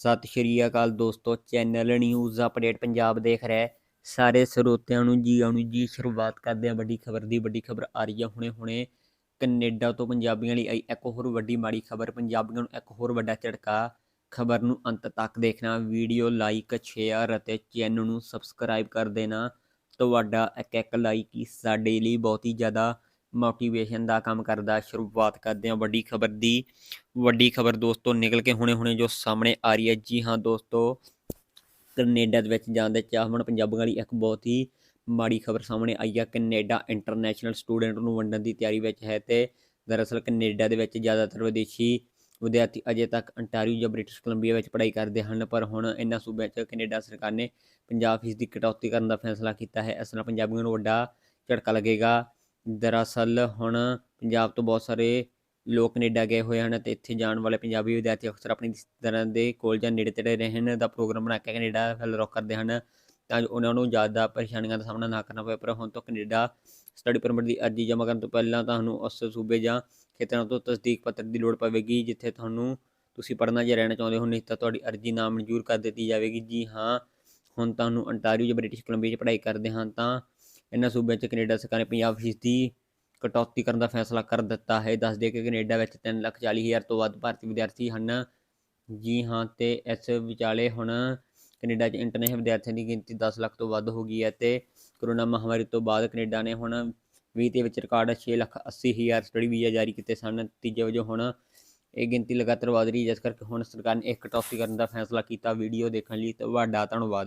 ਸਤਿ ਸ਼੍ਰੀ ਅਕਾਲ ਦੋਸਤੋ channel news update Punjab ਦੇਖ ਰਿਹਾ ਸਾਰੇ ਸਰੋਤਿਆਂ ਨੂੰ ਜੀ, ਆਉਣ ਜੀ, ਸ਼ੁਰੂਆਤ ਕਰਦੇ ਹਾਂ ਵੱਡੀ ਖਬਰ ਦੀ। ਵੱਡੀ ਖਬਰ ਆ ਰਹੀ ਹੈ ਹੁਣੇ ਹੁਣੇ ਕੈਨੇਡਾ ਤੋਂ ਪੰਜਾਬੀਆਂ ਲਈ ਆਈ ਇੱਕ ਹੋਰ ਵੱਡੀ ਮਾੜੀ ਖਬਰ। ਪੰਜਾਬੀਆਂ ਨੂੰ ਇੱਕ ਹੋਰ ਵੱਡਾ ਝਟਕਾ ਖਬਰ ਨੂੰ ਅੰਤ ਤੱਕ ਦੇਖਣਾ। ਵੀਡੀਓ ਲਾਈਕ ਸ਼ੇਅਰ ਅਤੇ ਚੈਨਲ ਨੂੰ ਸਬਸਕ੍ਰਾਈਬ ਕਰ ਦੇਣਾ। ਤੁਹਾਡਾ ਇੱਕ ਇੱਕ ਲਾਈਕ ਹੀ ਸਾਡੇ ਲਈ ਬਹੁਤ ਹੀ ਜ਼ਿਆਦਾ ਮੋਟੀਵੇਸ਼ਨ ਦਾ ਕੰਮ ਕਰਦਾ, ਸ਼ੁਰੂਆਤ ਕਰਦੇ ਹਾਂ ਵੱਡੀ ਖਬਰ ਦੀ। ਵੱਡੀ ਖਬਰ ਦੋਸਤੋ ਨਿਕਲ ਕੇ ਹੁਣੇ-ਹੁਣੇ ਜੋ ਸਾਹਮਣੇ ਆ ਰਹੀ ਹੈ। ਜੀ ਹਾਂ ਦੋਸਤੋ, ਕੈਨੇਡਾ ਦੇ ਵਿੱਚ ਜਾਣ ਦੇ ਚਾਹਵਣ ਪੰਜਾਬੀਆਂ ਲਈ ਇੱਕ ਬਹੁਤ ਹੀ ਮਾੜੀ ਖਬਰ ਸਾਹਮਣੇ ਆਈ ਹੈ। ਕੈਨੇਡਾ ਇੰਟਰਨੈਸ਼ਨਲ ਸਟੂਡੈਂਟ ਨੂੰ ਵੰਡਣ ਦੀ ਤਿਆਰੀ ਵਿੱਚ ਹੈ ਤੇ ਦਰਅਸਲ ਕੈਨੇਡਾ ਦੇ ਵਿੱਚ ਜ਼ਿਆਦਾਤਰ ਵਿਦੇਸ਼ੀ ਵਿਦਿਆਰਥੀ ਅਜੇ ਤੱਕ ਅੰਟਾਰੀਓ ਜਾਂ ਬ੍ਰਿਟਿਸ਼ ਕੋਲੰਬੀਆ ਵਿੱਚ ਪੜ੍ਹਾਈ ਕਰਦੇ ਹਨ, ਪਰ ਹੁਣ ਇਹਨਾਂ ਸੂਬਿਆਂ 'ਚ ਕੈਨੇਡਾ ਸਰਕਾਰ ਨੇ 50% ਦੀ ਕਟੌਤੀ ਕਰਨ ਦਾ ਫੈਸਲਾ ਕੀਤਾ ਹੈ। ਇਸ ਨਾਲ ਪੰਜਾਬੀਆਂ ਨੂੰ ਵੱਡਾ ਝਟਕਾ ਲੱਗੇਗਾ। ਦਰਅਸਲ ਹੁਣ ਪੰਜਾਬ ਤੋਂ ਬਹੁਤ ਸਾਰੇ ਲੋਕ ਕੈਨੇਡਾ ਗਏ ਹੋਏ ਹਨ ਤੇ ਇੱਥੇ ਜਾਣ ਵਾਲੇ ਪੰਜਾਬੀ ਵਿਦਿਆਰਥੀ ਅਕਸਰ ਆਪਣੀ ਤਰ੍ਹਾਂ ਦੇ ਕੋਲ ਜਾਂ ਨੇੜੇ ਤੇੜੇ ਰਹਿਣ ਦਾ ਪ੍ਰੋਗਰਾਮ ਬਣਾ ਕੇ ਕੈਨੇਡਾ ਵੱਲ ਰੁਖ ਕਰਦੇ ਹਨ ਤਾਂ ਜੋ ਉਹਨਾਂ ਨੂੰ ਜ਼ਿਆਦਾ ਪਰੇਸ਼ਾਨੀਆਂ ਦਾ ਸਾਹਮਣਾ ਨਾ ਕਰਨਾ ਪਵੇ। ਪਰ ਹੁਣ ਤੋਂ ਕੈਨੇਡਾ ਸਟੱਡੀ ਪਰਮਿਟ ਦੀ ਅਰਜ਼ੀ ਜਮ੍ਹਾਂ ਕਰਨ ਤੋਂ ਪਹਿਲਾਂ ਤੁਹਾਨੂੰ ਉਸ ਸੂਬੇ ਜਾਂ ਖੇਤਰਾਂ ਤੋਂ ਤਸਦੀਕ ਪੱਤਰ ਦੀ ਲੋੜ ਪਵੇਗੀ ਜਿੱਥੇ ਤੁਹਾਨੂੰ ਤੁਸੀਂ ਪੜ੍ਹਨਾ ਜਾਂ ਰਹਿਣਾ ਚਾਹੁੰਦੇ ਹੋ। ਨਹੀਂ ਤਾਂ ਤੁਹਾਡੀ ਅਰਜ਼ੀ ਨਾ ਮਨਜ਼ੂਰ ਕਰ ਦਿੱਤੀ ਜਾਵੇਗੀ। ਜੀ ਹਾਂ, ਹੁਣ ਤੁਹਾਨੂੰ ਅੰਟਾਰੀਓ ਜਾਂ ਬ੍ਰਿਟਿਸ਼ ਕੋਲੰਬੀਆ 'ਚ ਪੜ੍ਹਾਈ ਕਰਦੇ ਹਨ ਤਾਂ ਇਹਨਾਂ ਸੂਬਿਆਂ 'ਚ ਕੈਨੇਡਾ ਸਰਕਾਰ ਨੇ 50% ਦੀ ਕਟੌਤੀ ਕਰਨ ਦਾ ਫੈਸਲਾ ਕਰ ਦਿੱਤਾ ਹੈ। ਦੱਸ ਦੇ ਕਿ ਕੈਨੇਡਾ ਵਿੱਚ 340000 ਤੋਂ ਵੱਧ ਭਾਰਤੀ ਵਿਦਿਆਰਥੀ ਹਨ। ਜੀ ਹਾਂ, ਤੇ ਇਸ ਵਿਚਾਲੇ ਹੁਣ ਕੈਨੇਡਾ 'ਚ ਇੰਟਰਨੈਸ਼ਨਲ ਵਿਦਿਆਰਥੀਆਂ ਦੀ ਗਿਣਤੀ 10 ਲੱਖ ਤੋਂ ਵੱਧ ਹੋ ਗਈ ਹੈ ਤੇ ਕਰੋਨਾ ਮਹਾਮਾਰੀ ਤੋਂ ਬਾਅਦ ਕੈਨੇਡਾ ਨੇ ਹੁਣ 20 ਦੇ ਵਿੱਚ ਰਿਕਾਰਡ 6 ਲੱਖ 80 ਹਜ਼ਾਰ ਸਟੱਡੀ ਵੀਜ਼ਾ ਜਾਰੀ ਕੀਤੇ ਸਨ। ਤੀਜੇ ਵਜੋਂ ਹੁਣ ਇਹ ਗਿਣਤੀ ਲਗਾਤਾਰ ਵਧ ਰਹੀ ਹੈ, ਜਿਸ ਕਰਕੇ ਹੁਣ ਸਰਕਾਰ ਨੇ ਇੱਕ ਕਟੌਤੀ ਕਰਨ ਦਾ ਫੈਸਲਾ ਕੀਤਾ। ਵੀਡੀਓ ਦੇਖਣ ਲਈ ਤੁਹਾਡਾ ਧੰਨਵਾਦ।